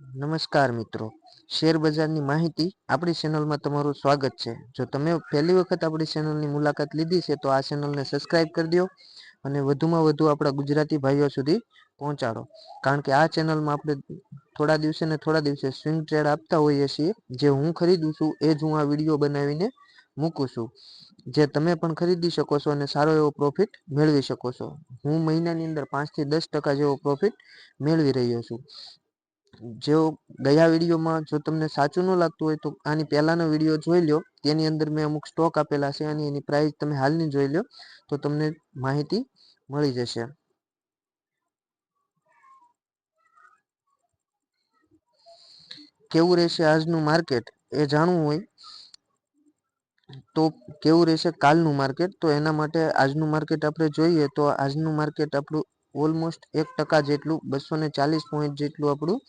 નમસ્કાર મિત્રો. શેર બજારની માહિતી આપણી ચેનલમાં તમારું સ્વાગત છે. જો તમે પહેલી વખત આપણી ચેનલની મુલાકાત લીધી છે, તો આ ચેનલને સબસ્ક્રાઇબ કરી દો અને વધુમાં વધુ આપણા ગુજરાતી ભાઈઓ સુધી પહોંચાડો. કારણ કે આ ચેનલમાં આપણે થોડા દિવસે ને થોડા દિવસે સ્વિંગ ટ્રેડ આપતા હોઈએ છીએ. જે હું ખરીદું છું, એ જ હું આ વીડિયો બનાવીને મૂકું છું. જે તમે પણ ખરીદી શકો છો અને સારો એવો પ્રોફિટ મેળવી શકો છો. હું મહિનાની અંદર પાંચથી દસ ટકા જેવો પ્રોફિટ મેળવી રહ્યો છું. જેઓ ગયા વિડીયોમાં જો તમને સાચું ન લાગતું હોય તો આની પહેલાનો વીડિયો જોઈ લો તેની અંદર મેં અમુક સ્ટોક આપેલા છે અને એની પ્રાઇસ તમે હાલની જોઈ લો તો તમને માહિતી મળી જશે. કેવું રહેશે આજનું માર્કેટ એ જાણવું હોય તો કેવું રહેશે કાલનું માર્કેટ તો એના માટે આજનું માર્કેટ આપણે જોઈએ તો આજનું માર્કેટ આપણું ઓલમોસ્ટ એક ટકા જેટલું, બસો ને ચાલીસ પોઈન્ટ જેટલું આપણું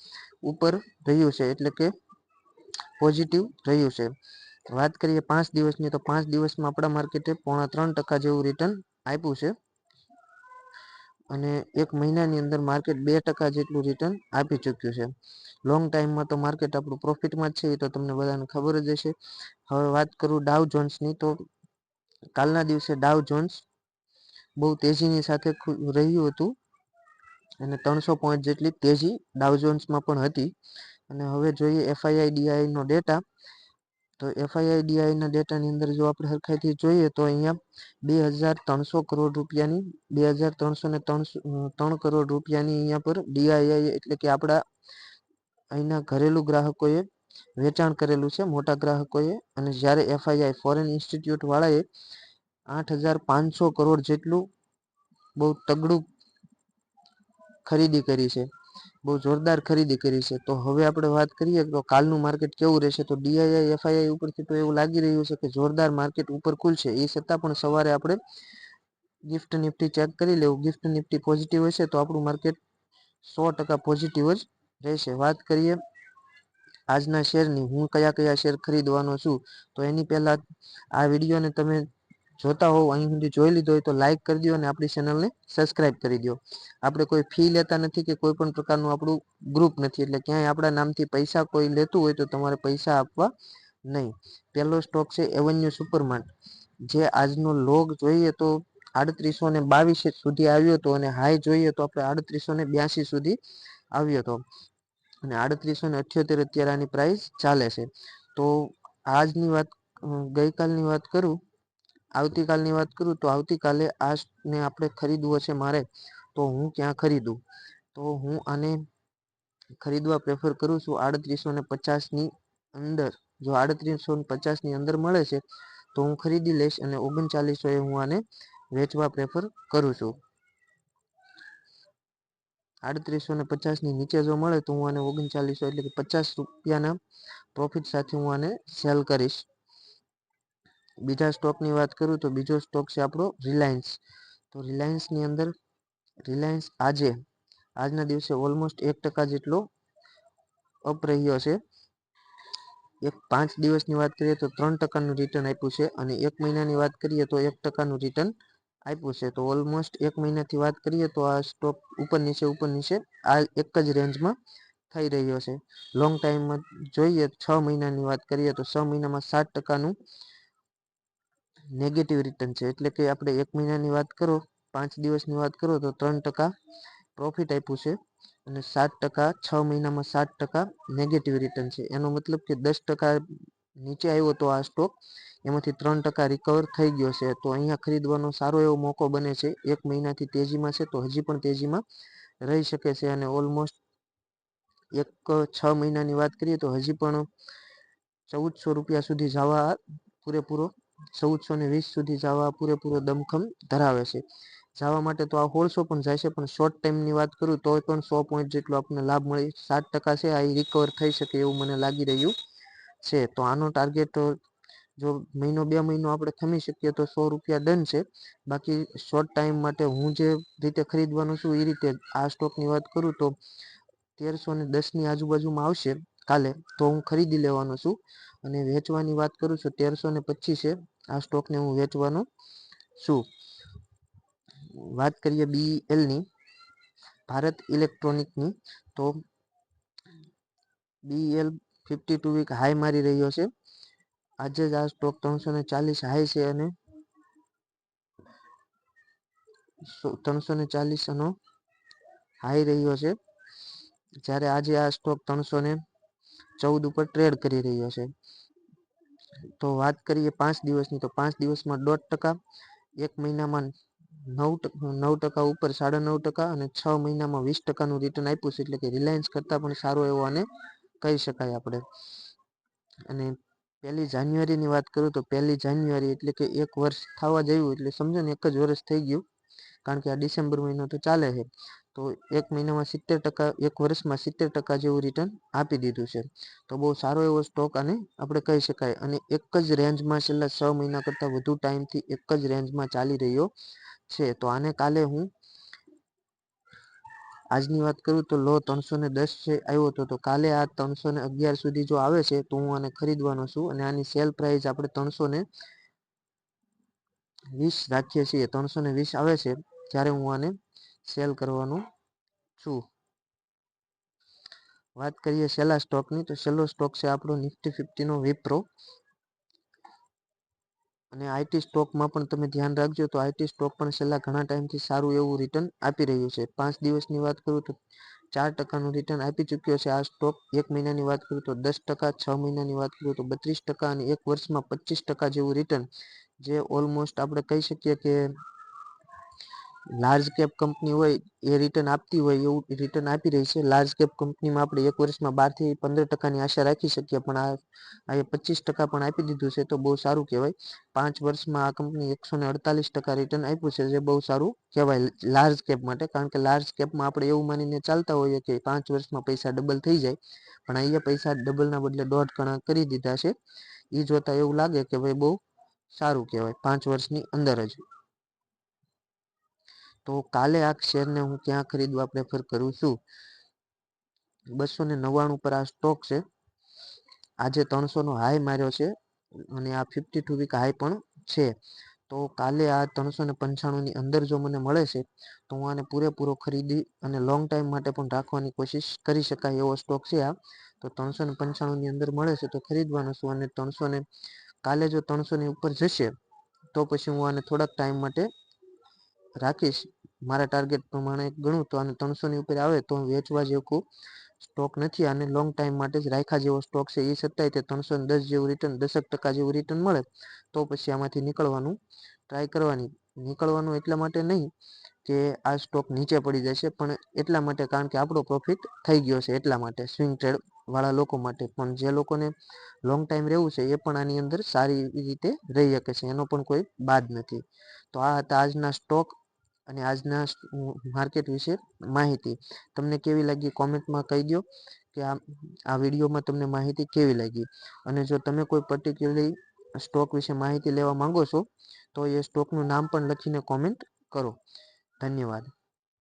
ઉપર રહ્યું છે, એટલે કે પોઝિટિવ રહ્યું છે. વાત કરીએ પાંચ દિવસની, તો પાંચ દિવસમાં આપણા માર્કેટે પોણા ત્રણ ટકા જેવું રિટર્ન આપ્યું છે. અને એક મહિનાની અંદર માર્કેટ બે ટકા જેટલું રિટર્ન આપી ચૂક્યું છે. લોંગ ટાઈમમાં તો માર્કેટ આપણું પ્રોફિટમાં જ છે, એ તો તમને બધાને ખબર જ હશે. હવે વાત કરું ડાવ જોન્સની તો કાલના દિવસે ડાવ જોન્સ બહુ તેજીની સાથે રહ્યું હતું. અને ત્રણસો પોઈન્ટ જેટલી તેજી ડાવ જોન્સમાં પણ હતી. અને હવે જોઈએ એફઆઈઆઈ ડીઆઈનો ડેટા તો એફઆઈઆઈ ડીઆઈ ના ડેટાની અંદર જો આપણે સરખાઈથી જોઈએ તો અહીંયા બે હજાર ત્રણસો કરોડ રૂપિયાની, બે હજાર ત્રણસો ને ત્રણ કરોડ રૂપિયાની અહીંયા પર ડીઆઈઆઈ એટલે કે આપણા અહીંના ઘરેલું ગ્રાહકોએ વેચાણ કરેલું છે, મોટા ગ્રાહકોએ. અને જ્યારે એફઆઈઆઈ ફોરેન ઇન્સ્ટિટ્યૂટ વાળાએ આઠ હજાર પાંચસો કરોડ જેટલું બહુ તગડું ખરીદી કરી છે. બહુ જોરદાર ખરીદી કરી છે. તો હવે આપણે વાત કરીએ તો કાલનું માર્કેટ કેવું રહેશે? તો ડીઆઈઆઈ એફઆઈઆઈ ઉપરથી તો એવું લાગી રહ્યું છે કે જોરદાર માર્કેટ ઉપર ખુલશે. એ છતાં પણ સવારે આપણે ગિફ્ટ નિફ્ટી ચેક કરી લેવું. ગિફ્ટ નિફ્ટી પોઝિટિવ હશે તો આપણું માર્કેટ સો ટકા પોઝિટિવ જ રહેશે. વાત કરીએ આજના શેરની. હું કયા કયા શેર ખરીદવાનો છું? તો એની પહેલા આ વિડીયોને તમે જોતા હોવ, અહીં સુધી જોઈ લીધો હોય તો લાઈક કરી દો અને આપણી ચેનલને સબસ્ક્રાઇબ કરી દો આપણે કોઈ ફી લેતા નથી કે કોઈ પણ પ્રકારનું આપણું ગ્રુપ નથી, એટલે ક્યાંય આપણા નામથી પૈસા કોઈ લેતું હોય તો તમારે પૈસા આપવા નહીં. પહેલો સ્ટોક છે એવન્યુ સુપરમાર્ટ જે આજનો લોગ જોઈએ તો આડત્રીસો ને બાવીસ સુધી આવ્યો હતો અને હાઈ જોઈએ તો આપણે આડત્રીસો ને બ્યાસી સુધી આવ્યો હતો. અને આડત્રીસો ને અત્યારે આની પ્રાઇસ ચાલે છે. તો આજની વાત ગઈકાલની વાત કરું આવતીકાલની વાત કરું તો આવતીકાલે આ ને આપણે ખરીદવું હશે મારે, તો હું ક્યાં ખરીદું? તો હું આને ખરીદવા પ્રેફર કરું છું આડત્રીસો ને પચાસની અંદર. જો આડત્રીસો પચાસની અંદર મળે છે, તો હું ખરીદી લઈશ અને ઓગણચાલીસો એ હું આને વેચવા પ્રેફર કરું છું. આડત્રીસો ને પચાસની નીચે જો મળે તો હું આને ઓગણચાલીસો એટલે કે પચાસ રૂપિયાના પ્રોફિટ સાથે હું આને સેલ કરીશ. બીજા સ્ટોકની વાત કરું તો બીજો સ્ટોક છે આપણો રિલાયન્સ. તો રિલાયન્સની અંદર, રિલાયન્સ આજે, આજના દિવસે ઓલમોસ્ટ એક ટકા જેટલો અપ રહ્યો છે. એક પાંચ દિવસની વાત કરીએ તો ત્રણ ટકાનું રિટર્ન આપ્યું છે અને એક મહિનાની વાત કરીએ તો એક ટકાનું રિટર્ન આપ્યું છે. તો ઓલમોસ્ટ એક મહિનાથી વાત કરીએ તો આ સ્ટોક ઉપર નીચે ઉપર નીચે આ એક જ રેન્જમાં થઈ રહ્યો છે. લોંગ ટાઈમમાં જોઈએ, છ મહિનાની વાત કરીએ તો છ મહિનામાં સાત ટકાનું નેગેટિવ રિટર્ન છે. એટલે કે આપણે એક મહિનાની વાત કરો, પાંચ દિવસની વાત કરો, તો ત્રણ ટકા પ્રોફિટ આપ્યું છે અને સાત ટકા, છ મહિનામાં સાત ટકા નેગેટિવ રિટર્ન છે. એનો મતલબ કે દસ ટકા નીચે આવ્યો તો આ સ્ટોક એમાંથી ત્રણ ટકા રિકવર થઈ ગયો છે. તો અહીંયા ખરીદવાનો સારો એવો મોકો બને છે. એક મહિનાથી તેજીમાં છે તો હજી પણ તેજીમાં રહી શકે છે અને ઓલમોસ્ટ એક, છ મહિનાની વાત કરીએ તો હજી પણ ચૌદસો રૂપિયા સુધી જવા પૂરેપૂરો ચૌદસો ને વીસ સુધી જવા પૂરેપૂરો દમખમ ધરાવે છે. જાવા માટે તો આ હોળસો પણ જાય છે, પણ શોર્ટ ટાઈમની વાત કરું તો પણ સો પોઈન્ટ જેટલો આપણને લાભ મળે સાત ટકા છે, આ રિકવર થઈ શકે એવું મને લાગી રહ્યું છે. તો આનો ટાર્ગેટ જો મહિનો બે મહિનો આપણે ખમી શકીએ તો સો રૂપિયા ડન છે. બાકી શોર્ટ ટાઈમ માટે હું જે રીતે ખરીદવાનું છું એ રીતે આ સ્ટોકની વાત કરું તો તેરસો ને દસની આજુબાજુમાં આવશે કાલે તો હું ખરીદી લેવાનો છું. અને વેચવાની વાત કરું છું તેરસો ને પચીસે આ સ્ટોકને હું વેચવાનો છું. વાત કરીએ બી એલની ભારત ઇલેક્ટ્રોનિકની તો BL fifty two week high મારી રહ્યો છે. આજે જ આ સ્ટોક ત્રણસો ને ચાલીસ હાઈ છે અને ત્રણસો ને ચાલીસનો હાઈ રહ્યો છે. જ્યારે આજે આ સ્ટોક ત્રણસો ને ચૌદ ઉપર ટ્રેડ કરી રહ્યો છે. તો વાત કરીએ પાંચ દિવસની, તો પાંચ દિવસમાં દોઢ ટકા, એક મહિનામાં નવ નવ ટકા ઉપર સાડા નવ ટકા અને છ મહિનામાં વીસ ટકાનું રિટર્ન આપ્યું છે, એટલે કે રિલાયન્સ કરતાં પણ સારો એવો આને કહી શકાય આપણે. અને પહેલી જાન્યુઆરીની વાત કરું તો પહેલી જાન્યુઆરી એટલે કે એક વર્ષ થવા જયું એટલે સમજો ને એક જ વર્ષ થઈ ગયું, કારણ કે આ ડિસેમ્બર મહિનો તો ચાલે છે. તો એક મહિનામાં સિત્તેર ટકા, એક વર્ષમાં સિત્તેર ટકા જેવું રિટર્ન આપી દીધું છે. તો બહુ સારો એવો સ્ટોક આને આપણે કહી શકાય અને એક જ રેન્જમાં છેલ્લા છ મહિના કરતાં વધુ ટાઈમથી એક જ રેન્જમાં ચાલી રહ્યો છે. તો આને કાલે હું આજની વાત કરું તો લો ત્રણસો ને દસ છે આવ્યો હતો. તો કાલે આ ત્રણસો ને અગિયાર સુધી જો આવે છે તો હું આને ખરીદવાનો છું અને આની સેલ પ્રાઇસ આપણે ત્રણસો ને વીસ રાખીએ છીએ. ત્રણસો ને વીસ આવે છે. ત્યારે હું આને સેલ કરવાનું છું. વાત કરીએ છેલ્લા સ્ટોકની, તો છેલ્લો સ્ટોક છે આપણો નિફ્ટી ફિફ્ટીનો વિપ્રો. અને આઈટી સ્ટોકમાં પણ તમે ધ્યાન રાખજો તો આઈટી સ્ટોક પણ છેલ્લા ઘણા ટાઈમથી સારું એવું રિટર્ન આપી રહ્યું છે. પાંચ દિવસની વાત કરું તો ચાર ટકાનું રિટર્ન આપી ચૂક્યો છે આ સ્ટોક. એક મહિનાની વાત કરું તો દસ ટકા, છ મહિનાની વાત કરું તો બત્રીસ ટકા અને એક વર્ષમાં પચીસ ટકા જેવું રિટર્ન જે ઓલમોસ્ટ આપણે કહી શકીએ કે લાર્જ કેપ કંપની હોય, એ રિટર્ન આપતી હોય, એવું રિટર્ન આપી રહી છે. લાર્જ કેપ કંપનીમાં આપણે એક વર્ષમાં બારથી પંદર ટકાની આશા રાખી શકીએ, પણ આ પચીસ ટકા પણ આપી દીધું છે, તો બહુ સારું કહેવાય. પાંચ વર્ષમાં આ કંપની એકસો ને અડતાલીસ ટકા રિટર્ન આપ્યું છે, જે બહુ સારું કહેવાય લાર્જ કેપ માટે, કારણ કે લાર્જ કેપમાં આપણે એવું માનીને ચાલતા હોઈએ કે પાંચ વર્ષમાં પૈસા ડબલ થઈ જાય, પણ અહીંયા પૈસા ડબલના બદલે દોઢ ગણા કરી દીધા છે. એ જોતા એવું લાગે કે ભાઈ બહુ સારું કહેવાય, પાંચ વર્ષની અંદર જ. તો કાલે આ શેરને હું ક્યાં ખરીદવા પ્રેફર કરું છું? બસો ને નવ્વાણું પર આ સ્ટોક છે. આજે ત્રણસો નો હાઈ માર્યો છે અને આ ફિફ્ટી ટુ વીક હાઈ પણ છે. તો કાલે આ ત્રણસો ને પંચાણુંની અંદર જો મને મળે છે, તો હું આને પૂરેપૂરો ખરીદી અને લોંગ ટાઈમ માટે પણ રાખવાની કોશિશ કરી શકાય એવો સ્ટોક છે આ. તો ત્રણસો ને પંચાણુંની અંદર મળે છે તો ખરીદવાનો છું અને ત્રણસો ને કાલે જો ત્રણસોની ઉપર જશે, તો પછી હું આને થોડાક ટાઈમ માટે રાખીશ. મારા ટાર્ગેટ પ્રમાણે ગણું તો આને ત્રણસોની ઉપર આવે તો વેચવા જેવું સ્ટોક નથી અને લોંગ ટાઈમ માટે જ રાખ્યા જેવો સ્ટોક છે એ છતાંય તે ત્રણસો દસ જેવું રિટર્ન દસક ટકા જેવું રિટર્ન મળે તો પછી આમાંથી નીકળવાનું ટ્રાય કરવાની. નીકળવાનું એટલા માટે નહીં કે આ સ્ટોક નીચે પડી જશે પણ એટલા માટે કારણ કે આપણો પ્રોફિટ થઈ ગયો છે એટલા માટે સ્વિંગ ટ્રેડ વાળા લોકો માટે. પણ જે લોકોને લોંગ ટાઈમ રહેવું છે એ પણ આની અંદર સારી રીતે રહી શકે છે એનો પણ કોઈ બાદ નથી. તો આ હતા આજના સ્ટોક અને આજના માર્કેટ વિશે માહિતી. તમને કેવી લાગી કોમેન્ટમાં કહી દો કે આ આ વિડીયોમાં તમને માહિતી કેવી લાગી? અને જો તમે કોઈ પર્ટિક્યુલરલી સ્ટોક વિશે માહિતી લેવા માંગો છો, તો એ સ્ટોકનું નામ પણ લખીને કોમેન્ટ કરો. ધન્યવાદ.